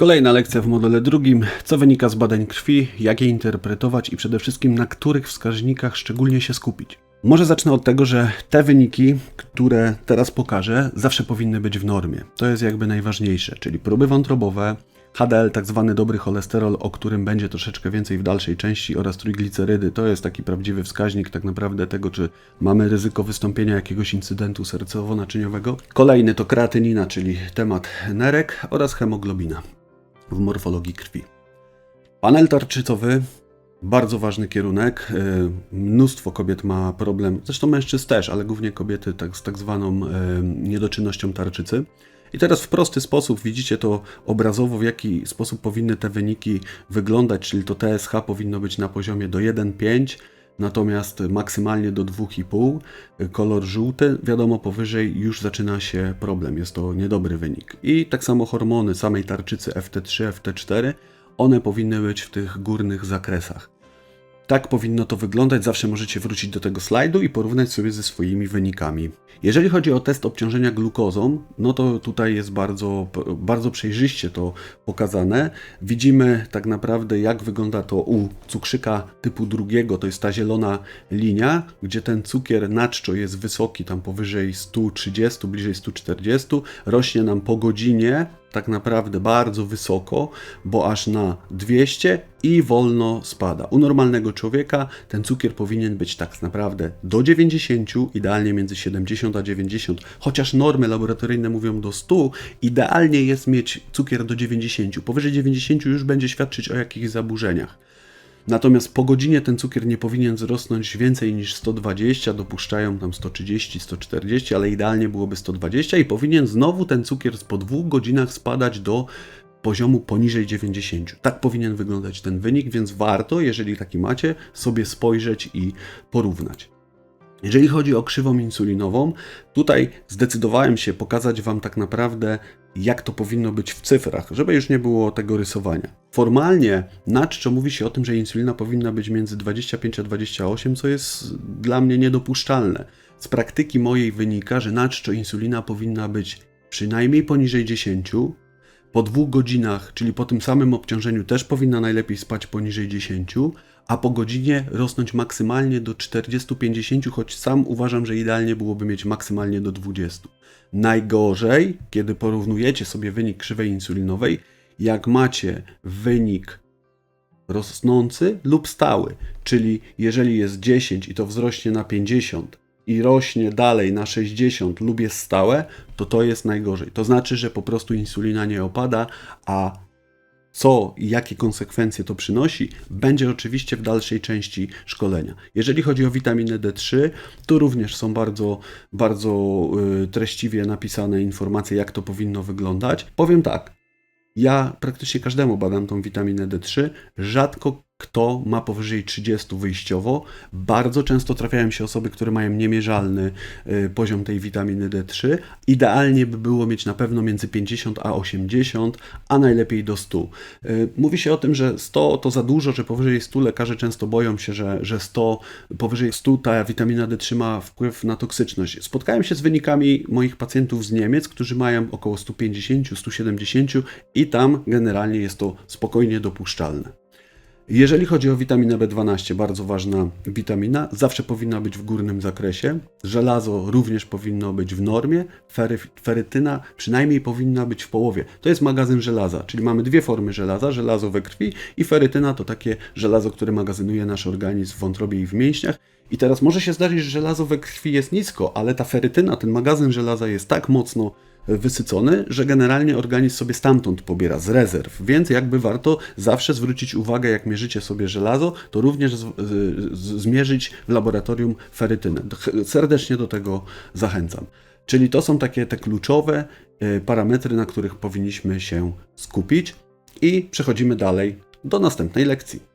Kolejna lekcja w modele drugim. Co wynika z badań krwi, jak je interpretować i przede wszystkim na których wskaźnikach szczególnie się skupić. Może zacznę od tego, że te wyniki, które teraz pokażę, zawsze powinny być w normie. To jest jakby najważniejsze, czyli próby wątrobowe, HDL, tak zwany dobry cholesterol, o którym będzie troszeczkę więcej w dalszej części, oraz trójglicerydy. To jest taki prawdziwy wskaźnik tak naprawdę tego, czy mamy ryzyko wystąpienia jakiegoś incydentu sercowo-naczyniowego. Kolejny to kreatynina, czyli temat nerek oraz hemoglobina w morfologii krwi. Panel tarczycowy, bardzo ważny kierunek. Y, Mnóstwo kobiet ma problem, zresztą mężczyzn też, ale głównie kobiety tak, z tak zwaną y, niedoczynnością tarczycy. I teraz w prosty sposób widzicie to obrazowo, w jaki sposób powinny te wyniki wyglądać, czyli to TSH powinno być na poziomie do 1,5, natomiast maksymalnie do 2,5. Kolor żółty, wiadomo, powyżej już zaczyna się problem, jest to niedobry wynik. I tak samo hormony samej tarczycy FT3, FT4, one powinny być w tych górnych zakresach. Tak powinno to wyglądać. Zawsze możecie wrócić do tego slajdu i porównać sobie ze swoimi wynikami. Jeżeli chodzi o test obciążenia glukozą, no to tutaj jest bardzo, bardzo przejrzyście to pokazane. Widzimy tak naprawdę, jak wygląda to u cukrzyka typu drugiego. To jest ta zielona linia, gdzie ten cukier na czczo jest wysoki, tam powyżej 130, bliżej 140. Rośnie nam po godzinie tak naprawdę bardzo wysoko, bo aż na 200 i wolno spada. U normalnego człowieka ten cukier powinien być tak naprawdę do 90, idealnie między 70 a 90, chociaż normy laboratoryjne mówią do 100, idealnie jest mieć cukier do 90. Powyżej 90 już będzie świadczyć o jakichś zaburzeniach. Natomiast po godzinie ten cukier nie powinien wzrosnąć więcej niż 120, dopuszczają tam 130, 140, ale idealnie byłoby 120 i powinien znowu ten cukier po dwóch godzinach spadać do poziomu poniżej 90. Tak powinien wyglądać ten wynik, więc warto, jeżeli taki macie, sobie spojrzeć i porównać. Jeżeli chodzi o krzywą insulinową, tutaj zdecydowałem się pokazać Wam tak naprawdę, jak to powinno być w cyfrach, żeby już nie było tego rysowania. Formalnie na czczo mówi się o tym, że insulina powinna być między 25 a 28, co jest dla mnie niedopuszczalne. Z praktyki mojej wynika, że na czczo insulina powinna być przynajmniej poniżej 10, po dwóch godzinach, czyli po tym samym obciążeniu, też powinna najlepiej spać poniżej 10, a po godzinie rosnąć maksymalnie do 40-50, choć sam uważam, że idealnie byłoby mieć maksymalnie do 20. Najgorzej, kiedy porównujecie sobie wynik krzywej insulinowej, jak macie wynik rosnący lub stały, czyli jeżeli jest 10 i to wzrośnie na 50 i rośnie dalej na 60 lub jest stałe, to to jest najgorzej. To znaczy, że po prostu insulina nie opada, a co i jakie konsekwencje to przynosi, będzie oczywiście w dalszej części szkolenia. Jeżeli chodzi o witaminę D3, tu również są bardzo, bardzo y, treściwie napisane informacje, jak to powinno wyglądać. Powiem tak, ja praktycznie każdemu badam tą witaminę D3. Rzadko kto ma powyżej 30 wyjściowo. Bardzo często trafiają się osoby, które mają niemierzalny y, poziom tej witaminy D3. Idealnie by było mieć na pewno między 50 a 80, a najlepiej do 100. Y, mówi się o tym, że 100 to za dużo, że powyżej 100 lekarze często boją się, że, że 100, powyżej 100 ta witamina D3 ma wpływ na toksyczność. Spotkałem się z wynikami moich pacjentów z Niemiec, którzy mają około 150, 170 i tam generalnie jest to spokojnie dopuszczalne. Jeżeli chodzi o witaminę B12, bardzo ważna witamina, zawsze powinna być w górnym zakresie. Żelazo również powinno być w normie. Fery, ferytyna przynajmniej powinna być w połowie. To jest magazyn żelaza, czyli mamy dwie formy żelaza: żelazo we krwi i ferytyna to takie żelazo, które magazynuje nasz organizm w wątrobie i w mięśniach. I teraz może się zdarzyć, że żelazo we krwi jest nisko, ale ta ferytyna, ten magazyn żelaza jest tak mocno wysycony, że generalnie organizm sobie stamtąd pobiera z rezerw. Więc jakby warto zawsze zwrócić uwagę, jak mierzycie sobie żelazo, to również z, z, zmierzyć w laboratorium ferytynę. Serdecznie do tego zachęcam. Czyli to są takie te kluczowe e, parametry, na których powinniśmy się skupić i przechodzimy dalej do następnej lekcji.